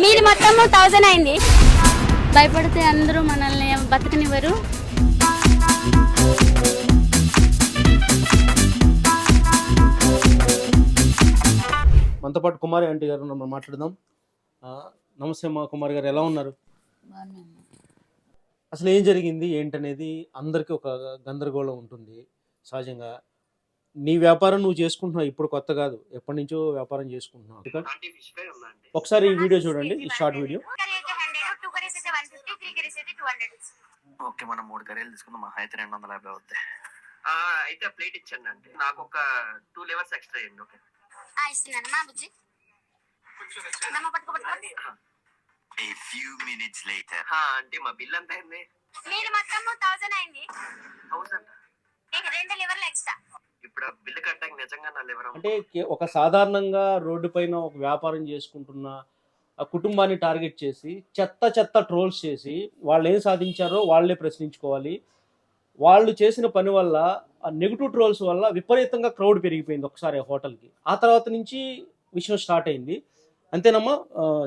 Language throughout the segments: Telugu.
మీది మొత్తము థౌజండ్ అయింది. భయపడితే అందరూ మనల్ని బతకనివ్వరు. మనతో పాటు కుమారి ఆంటీ గారు మనం మాట్లాడదాం. ఆ, నమస్తే మా కుమారి గారు ఎలా ఉన్నారు? అసలు ఏం జరిగింది ఏంటనేది అందరికీ ఒక గందరగోళం ఉంటుంది సహజంగా. నీ వ్యాపారం నువ్వు చేసుకుంటున్నావు ఇప్పుడు కొత్త కాదు. ఎప్పటి నుంచో వ్యాపారం చేసుకుంటున్నావు. ఒకసారి ఈ వీడియో చూడండి ఈ షార్ట్ వీడియో. ఓకే మనం మూడు కర్రీలు తీసుకుందాం. మహా అయితే రెండు వందల యాభై అవుతాయి అయితే ప్లేట్ ఇచ్చండి అంటే నాకు ఒక టూ లెవర్స్ ఎక్స్ట్రా ఇవ్వండి ఓకే? ఇస్తున్నాను. మా బుజ్జి. అమ్మమ్మ పట్టుకో పట్టుకో. A few minutes later. అంటే మా బిల్ ఎంత అయింది? మీది మొత్తము థౌజండ్ అయింది. థౌసండ్ రెండు లివర్లు ఎక్స్ట్రా. ఇప్పుడు ఆ బిల్లు కట్టడానికి నిజంగా నా లివర్ అంటే ఒక సాధారణంగా రోడ్డు పైన ఒక వ్యాపారం చేసుకుంటున్న ఆ కుటుంబాన్ని టార్గెట్ చేసి చెత్త చెత్త ట్రోల్స్ చేసి వాళ్ళు ఏం సాధించారో వాళ్ళే ప్రశ్నించుకోవాలి. వాళ్ళు చేసిన పని వల్ల ఆ నెగిటివ్ ట్రోల్స్ వల్ల విపరీతంగా క్రౌడ్ పెరిగిపోయింది ఒకసారి ఆ హోటల్కి. ఆ తర్వాత నుంచి విషయం స్టార్ట్ అయింది. అంతేనమ్మా?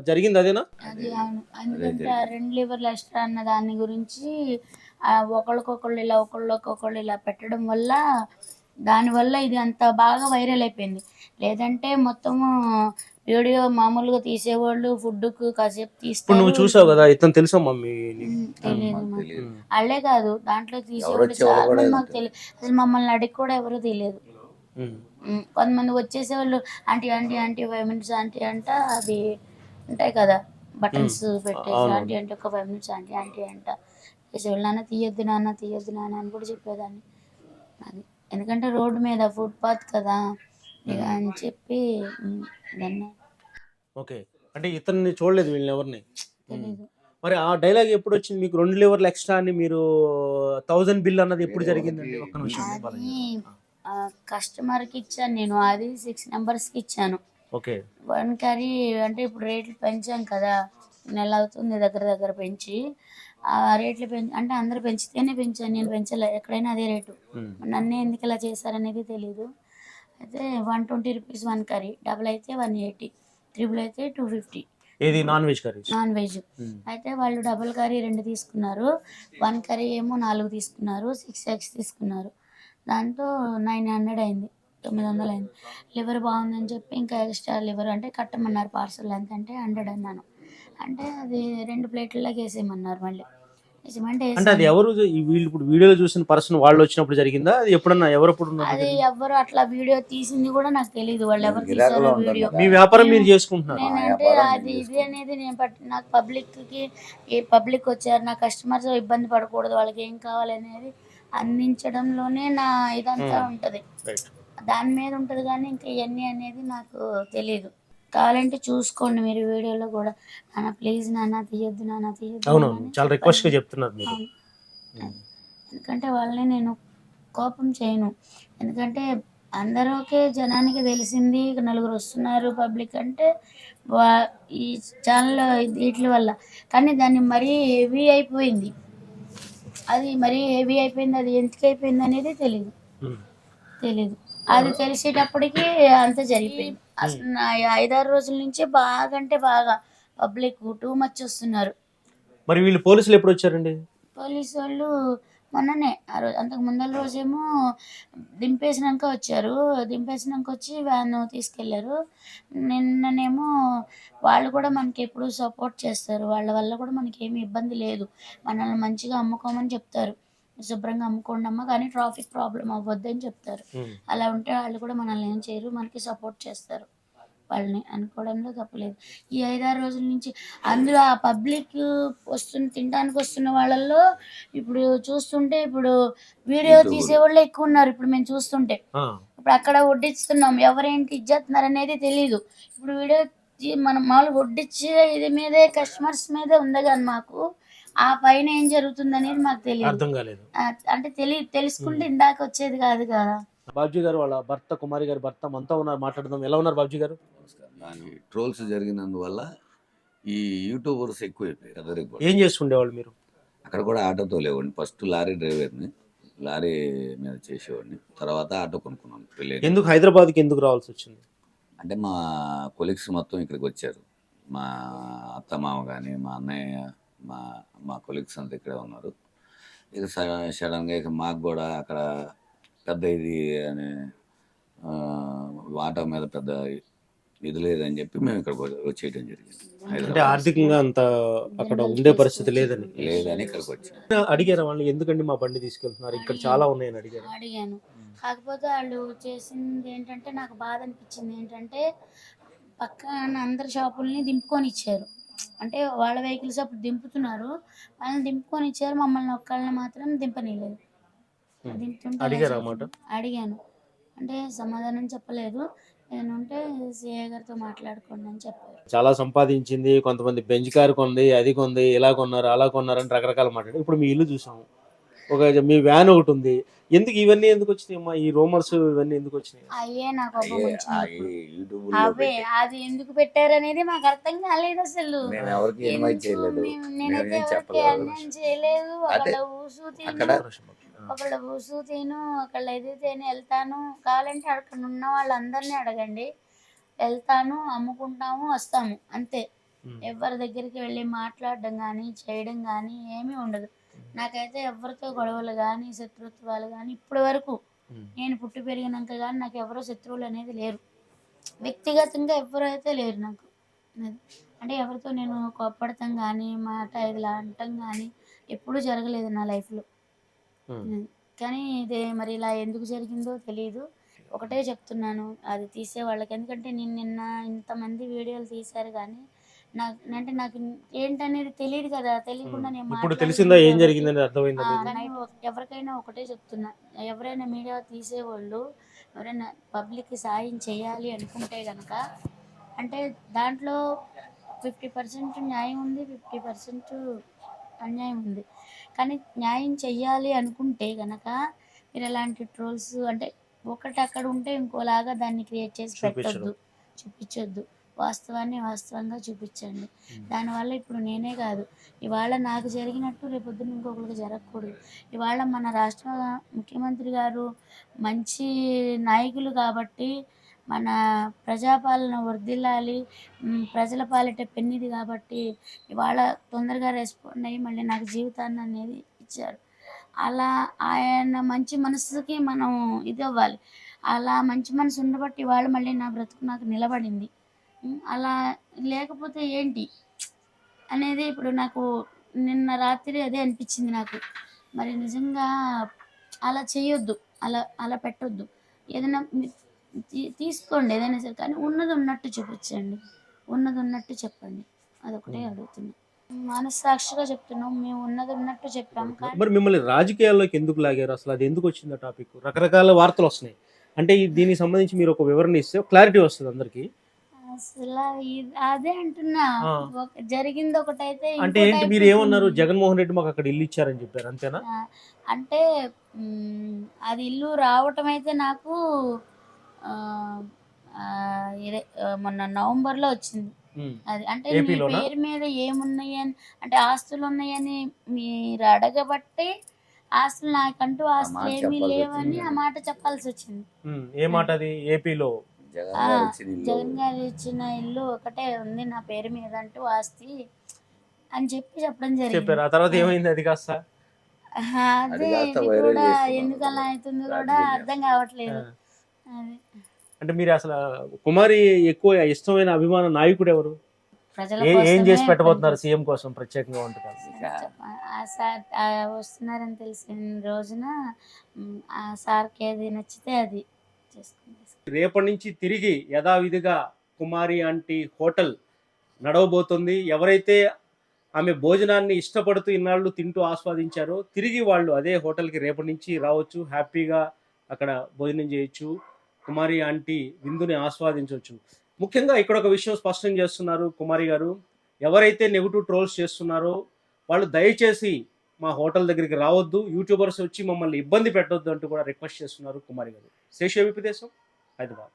జరిగింది అదేనా? అది అవును. ఎందుకంటే ఆ రెండు లివర్లు ఎక్స్ట్రా అన్న దాని గురించి ఆ ఒకళ్ళకొకళ్ళు ఇలా ఒకళ్ళకొకళ్ళు ఇలా పెట్టడం వల్ల దానివల్ల ఇది అంత బాగా వైరల్ అయిపోయింది లేదంటే మొత్తము వీడియో మామూలుగా తీసేవాళ్ళు ఫుడ్కు కాసేపు ఇప్పుడు నువ్వు తీస్తారు చూసావు కదా ఇతను తెలుసమ్మా మీ నీకు? ఉమ్, తెలియదు మాకు. ఉమ్. వాళ్ళే కాదు దాంట్లో తీసేవాళ్ళు చాలా మంది మాకు తెలియదు అసలు మమ్మల్ని అడిగి కూడా ఎవరు తెలియదు కొంతమంది వచ్చేసేవాళ్ళు aunty aunty aunty five minutes aunty అంట అది ఉంటాయి కదా బటన్స్ పెట్టేసి. ఆంటీ అంటే ఒక ఫైవ్ మినిట్స్ ఆంటీ ఆంటీ అంట చేసేవాళ్ళు నాన్న తీయొద్దు నాన్న తీయొద్దు నాన్న అని కూడా చెప్పేదాన్ని అది ఎందుకంటే రోడ్డు మీద ఫుట్పాత్ కదా ఇక అని చెప్పి దాన్ని ఓకే. అంటే ఇతన్ని చూడలేదు వీళ్ళని ఎవరిని? తెలీదు. మరి ఆ డైలాగ్ ఎప్పుడు వచ్చింది? మీకు రెండు లివర్లు ఎక్స్ట్రా అని మీరు థౌజండ్ బిల్ అన్నది ఎప్పుడు జరిగిందండి? ఒక్క నిమిషం. అది. ఆ, కస్టమర్కి ఇచ్చాను నేను అది సిక్స్ నెంబర్స్కి ఇచ్చాను. ఓకే. వన్ కర్రీ అంటే ఇప్పుడు రేట్లు పెంచాం కదా నెల అవుతుంది దగ్గర దగ్గర పెంచి. ఆ రేట్లు పెంచి అంటే అందరూ పెంచితేనే పెంచాను నేను పెంచలే ఎక్కడైనా అదే రేటు. నన్ను ఎందుకు ఇలా చేశారనేది తెలీదు. అయితే one twenty rupees one curry double అయితే వన్ ఎయిటీ త్రిబుల్ అయితే two fifty. Non veg curry non veg. అయితే వాళ్ళు డబుల్ కర్రీ రెండు తీసుకున్నారు. వన్ కర్రీ ఏమో నాలుగు తీసుకున్నారు సిక్స్ ఎగ్స్ తీసుకున్నారు. దాంతో నైన్ హండ్రెడ్ అయింది తొమ్మిది వందలు అయింది. లివర్ బాగుందని చెప్పి ఇంకా ఎక్స్ట్రా లివర్ అంటే కట్టమన్నారు పార్సల్ ఎంత అంటే హండ్రెడ్ అన్నాను. అంటే అది రెండు ప్లేట్లలోకి వేసేయమన్నారు మళ్ళీ వేసేయమంటే అంటే అది. ఎవరు ఈ వీళ్ళు ఇప్పుడు వీడియోలో చూసిన పర్సన్ వాళ్ళు వచ్చినప్పుడు జరిగిందా అది ఎప్పుడన్నా ఎవరు ఎప్పుడు ఉన్నప్పుడు అది? ఎవ్వరు అట్లా వీడియో తీసింది కూడా నాకు తెలియదు వాళ్ళు ఎవరు తీసారో వీడియో. మీ వ్యాపారం మీరు చేసుకుంటున్నారు నేనంటే వ్యాపారం అది ఇది అనేది నేను పట్ నాకు పబ్లిక్కి ఏ పబ్లిక్ వచ్చారు నా కస్టమర్స్ ఇబ్బంది పడకూడదు వాళ్ళకి ఏం కావాలి అనేది అందించడంలోనే నా ఇదంతా. ఉంటది రైట్ దాని మీద ఉంటది కానీ ఇంకా ఇవన్నీ అనేది నాకు తెలియదు కావాలంటే చూసుకోండి మీరు వీడియోలో కూడా. నాన్న ప్లీజ్ నాన్న తీయొద్దు నాన్న తీయొద్దు నాన్న అని చాలా రిక్వెస్ట్గా చెప్తున్నారు మీరు. అవును. ఎందుకంటే వాళ్ళని నేను కోపం చేయను. ఎందుకంటే అందరికే జనానికి తెలిసింది నలుగురు వస్తున్నారు పబ్లిక్ అంటే వా ఈ ఛానల్ వీటి వల్ల. కానీ దాన్ని మరీ హెవీ అయిపోయింది. అది మరీ హెవీ అయిపోయింది అది ఎందుకు అయిపోయింది అనేది తెలియదు ఉమ్. తెలీదు. అది తెలిసేటప్పటికి అంత జరిగిపోయింది. అసలు ఐదారు రోజుల నుంచి బాగా అంటే బాగా పబ్లిక్ టూ మచ్ వస్తున్నారు. మరి వీళ్ళు పోలీసులు ఎప్పుడు వచ్చారండి? పోలీసు వాళ్ళు మొన్ననే ఆ రోజు అంతకు ముందల రోజేమో దింపేసినాక వచ్చారు. దింపేసినాక వచ్చి వ్యాన్ తీసుకెళ్ళారు. నిన్ననేమో వాళ్ళు కూడా మనకి ఎప్పుడు సపోర్ట్ చేస్తారు. వాళ్ళ వల్ల కూడా మనకి ఏమి ఇబ్బంది లేదు. మనల్ని మంచిగా అమ్ముకోమని చెప్తారు. శుభ్రంగా అమ్ముకోండి అమ్మ కానీ ట్రాఫిక్ ప్రాబ్లం అవ్వద్దని చెప్తారు. అలా ఉంటే వాళ్ళు కూడా మనల్ని ఏం చేయరు మనకి సపోర్ట్ చేస్తారు. వాళ్ళని అనుకోవడంలో తప్పలేదు ఈ ఐదారు రోజుల నుంచి అందులో ఆ పబ్లిక్ వస్తున్న తినడానికి వస్తున్న వాళ్ళల్లో ఇప్పుడు చూస్తుంటే ఇప్పుడు వీడియో తీసేవాళ్ళు ఎక్కువ ఉన్నారు ఇప్పుడు మేము చూస్తుంటే. ఇప్పుడు అక్కడ వడ్డిస్తున్నాం ఎవరేంటి ఇచ్చేస్తున్నారు అనేది తెలియదు ఇప్పుడు వీడియో మనం మామూలుగా వడ్డిచ్చే ఇది మీదే కస్టమర్స్ మీదే ఉంది కానీ మాకు. ఆ పైన ఏం జరుగుతుంది అనేది మాకు తెలియదు. అర్థం కాలేదు. అంటే తెలియ తెలుసుకుంటే ఇందాక వచ్చేది కాదు కదా. బాబ్జీ గారు వాళ్ళ భర్త కుమారి గారి భర్త మనతో ఉన్నారు మాట్లాడదాం. ఎలా ఉన్నారు బాబ్జీ గారు? దాని ట్రోల్స్ జరిగినందువల్ల ఈ యూట్యూబర్స్ ఎక్కువైపోయారు అందరికి కూడా. ఏం చేస్తుండేవాళ్ళు మీరు? అక్కడ కూడా ఆటోతో లేవండి. ఫస్ట్ లారీ డ్రైవర్ని లారీ మీద చేసేవాడిని. తర్వాత ఆటో కొనుక్కున్నాను పెళ్ళి ఎందుకు హైదరాబాద్కి ఎందుకు రావాల్సి వచ్చింది? అంటే మా కొలీగ్స్ మొత్తం ఇక్కడికి వచ్చారు. మా అత్త మామ కానీ మా అన్నయ్య మా మా కొలీగ్స్ అంతా ఇక్కడే ఉన్నారు. ఇక సడన్గా ఇక మాకు కూడా అక్కడ పెద్ద ఇది అని ఆ, వాటా మీద పెద్ద ఇది లేదని చెప్పి మేము ఇక్కడ వచ్చేయడం జరిగింది. అంటే ఆర్థికంగా అంత అక్కడ ఉండే పరిస్థితి లేదని. లేదని ఇక్కడికి వచ్చాం. అడిగారా వాళ్ళు ఎందుకండి మా బండి తీసుకెళ్తున్నారు? ఇక్కడ చాలా ఉన్నాయని అడిగారు? అడిగాను. కాకపోతే వాళ్ళు చేసింది ఏంటంటే నాకు బాధ అనిపించింది ఏంటంటే పక్కన అందరి షాపుల్ని దింపుకొని ఇచ్చారు. అంటే వాళ్ళ వెహికల్స్ అప్పుడు దింపుతున్నారు. వాళ్ళని దింపుకొని ఇచ్చారు. మమ్మల్ని ఒక్కళ్ళని మాత్రం దింపనీయలేదు. దింపుతుంటే? అడిగాను. అంటే సమాధానం చెప్పలేదు. నేనుంటే సిఐ గారితో మాట్లాడుకోండి అని చెప్పారు. చాలా సంపాదించింది. కొంతమంది బెంచ్ కార్ కొంది అది కొంది ఇలా కొన్నారు అలా కొన్నారు అని రకరకాల మాట్లాడి ఇప్పుడు మీ ఇల్లు చూసాము. ఒక మీ వ్యాన్ ఒకటి ఉంది. ఎందుకు ఇవన్నీ ఎందుకు వచ్చినాయి అమ్మా? ఈ రూమర్స్ ఇవన్నీ ఎందుకు వచ్చినాయి? అయ్యే నాకు కోపం వచ్చింది అవే అది ఎందుకు పెట్టారు అనేది మాకు అర్థం కాలేదు అసలు. ఎవరికి ఇన్వైట్ చేయలేదు. నేనైతే ఎవరికి అన్యాయం చేయలేదు. ఊసు అక్కడ ఒకళ్ళ ఊసు తిను ఒకళ్ళ ఇది తిని వెళ్తాను. కావాలంటే అక్కడ ఉన్న వాళ్ళందరినీ అడగండి. వెళ్తాను అమ్ముకుంటాము వస్తాము. అంతే. ఎవరి దగ్గరికి వెళ్ళి మాట్లాడడం కానీ చేయడం కానీ ఏమీ ఉండదు. నాకైతే ఎవరితో గొడవలు కానీ శత్రుత్వాలు కానీ ఇప్పటి వరకు నేను పుట్టి పెరిగినాక కానీ నాకు ఎవరో శత్రువులు అనేది లేరు. వ్యక్తిగతంగా ఎవరైతే లేరు నాకు. అంటే ఎవరితో నేను కోప్పడతాం కానీ మాట ఇదిలా అంటాం కానీ ఎప్పుడూ జరగలేదు నా లైఫ్లో. కానీ ఇది మరి ఇలా ఎందుకు జరిగిందో తెలియదు ఒకటే చెప్తున్నాను. అది తీసే వాళ్ళకి ఎందుకంటే నేను నిన్న ఇంతమంది వీడియోలు తీశారు కానీ నాకు అంటే నాకు ఏంటనేది తెలియదు కదా తెలియకుండా నేను ఇప్పుడు మాట్లాడుతున్నా తెలిసిందా ఏం కాబట్టి- జరిగిందని అర్థమైందా ఆ, మీకు? కానీ ఒక- ఎవరికైనా ఒకటే చెప్తున్నా. ఎవరైనా మీడియా తీసేవాళ్ళు ఎవరైనా పబ్లిక్కి సాయం చేయాలి అనుకుంటే కనుక అంటే దాంట్లో ఫిఫ్టీ పర్సెంట్ న్యాయం ఉంది ఫిఫ్టీ పర్సెంట్ అన్యాయం ఉంది. కానీ న్యాయం చెయ్యాలి అనుకుంటే కనుక మీరు ఎలాంటి ట్రోల్స్ అంటే ఒకటి అక్కడ ఉంటే ఇంకోలాగా దాన్ని క్రియేట్ చేసి చూపించడం. పెట్టొద్దు. చూపించొద్దు. వాస్తవాన్ని వాస్తవంగా చూపించండి. దానివల్ల ఇప్పుడు నేనే కాదు. ఇవాళ నాకు జరిగినట్టు రేపొద్దున ఇంకొకరికి జరగకూడదు. ఇవాళ మన రాష్ట్ర ముఖ్యమంత్రి గారు మంచి నాయకులు కాబట్టి మన ప్రజాపాలన వర్ధిల్లాలి. మ్, ప్రజల పాలిట పెన్నిది కాబట్టి ఇవాళ తొందరగా రెస్పాండ్ అయ్యి మళ్ళీ నాకు జీవితాన్ని అనేది ఇచ్చారు. అలా ఆయన మంచి మనసుకి మనం ఇది అవ్వాలి. అలా మంచి మనసు ఉండబట్టి ఇవాళ మళ్ళీ నా బ్రతుకు నాకు నిలబడింది. అలా లేకపోతే ఏంటి? అనేది ఇప్పుడు నాకు నిన్న రాత్రి అదే అనిపించింది నాకు. మరి నిజంగా అలా చేయొద్దు. అలా అలా పెట్టొద్దు. ఏదైనా తీసుకోండి ఏదైనా సరే. కానీ ఉన్నది ఉన్నట్టు చూపించండి. ఉన్నది ఉన్నట్టు చెప్పండి. అదొకటే అడుగుతున్నా. మనస్సాక్షిగా చెప్తున్నాం. మేము ఉన్నది ఉన్నట్టు చెప్పాము మరి మిమ్మల్ని రాజకీయాల్లోకి ఎందుకు లాగారు? అసలు అది ఎందుకు వచ్చింది టాపిక్? రకరకాల వార్తలు వస్తున్నాయి. అంటే దీనికి సంబంధించి మీరు ఒక వివరణ ఇస్తే క్లారిటీ వస్తుంది అందరికి. అసలు అదే అంటున్నా జరిగింది ఒకటైతే అంటే ఏంటి మీరు ఏమన్నారు. జగన్మోహన్ రెడ్డి మాకు అక్కడ ఇల్లు ఇచ్చారని చెప్పారు అంతేనా అంటే అది ఇల్లు రావటం అయితే నాకు మొన్న నవంబర్లో వచ్చింది ఉమ్. అది అంటే మీ? పేరు మీద ఏమున్నాయని అంటే ఆస్తులు ఉన్నాయని మీరు అడగబట్టి ఆస్తులు నాకంటూ ఆస్తులు ఏమీ లేవని వచ్చింది. ఆ మాట చెప్పాల్సి వచ్చింది. ఏ మాట అది ఏపీలో జగన్ ఆ, గారు ఇచ్చిన ఇల్లు ఒకటే ఉంది నా పేరు మీద అంటూ ఆస్తి అని చెప్పి చెప్పడం చెప్పారు. జరిగింది ఆ తర్వాత ఏమైంది? అది కాస్త. అదే కూడా. ఎందుకు అలా అవుతుందో కూడా. అర్థం కావట్లేదు. అది. అంటే మీరు అసలు కుమారి ఎక్కువ ఇష్టమైన అభిమాన నాయకుడు ఎవరు? ప్రజల ఏ- చేసి పెట్టబోతున్నారు. సీఎం కోసం ప్రత్యేకంగా వంటకాలు? ఆ సార్ ఆ వస్తున్నారని తెలిసిన రోజున ఆ సార్కి ఏది నచ్చితే అది. రేపటి నుంచి తిరిగి యథావిధిగా కుమారి ఆంటీ హోటల్ నడవబోతుంది. ఎవరైతే ఆమె భోజనాన్ని ఇష్టపడుతూ ఇన్నాళ్ళు తింటూ ఆస్వాదించారో తిరిగి వాళ్ళు అదే హోటల్కి రేపటి నుంచి రావచ్చు. హ్యాపీగా అక్కడ భోజనం చేయొచ్చు. కుమారి ఆంటీ విందుని ఆస్వాదించవచ్చు. ముఖ్యంగా ఇక్కడ ఒక విషయం స్పష్టం చేస్తున్నారు కుమారి గారు. ఎవరైతే నెగిటివ్ ట్రోల్స్ చేస్తున్నారో వాళ్ళు దయచేసి మా హోటల్ దగ్గరికి రావద్దు. యూట్యూబర్స్ వచ్చి మమ్మల్ని ఇబ్బంది పెట్టొద్దు అంటూ కూడా రిక్వెస్ట్ చేస్తున్నారు కుమారి గారు. శేష విపదేశం హైదరాబాద్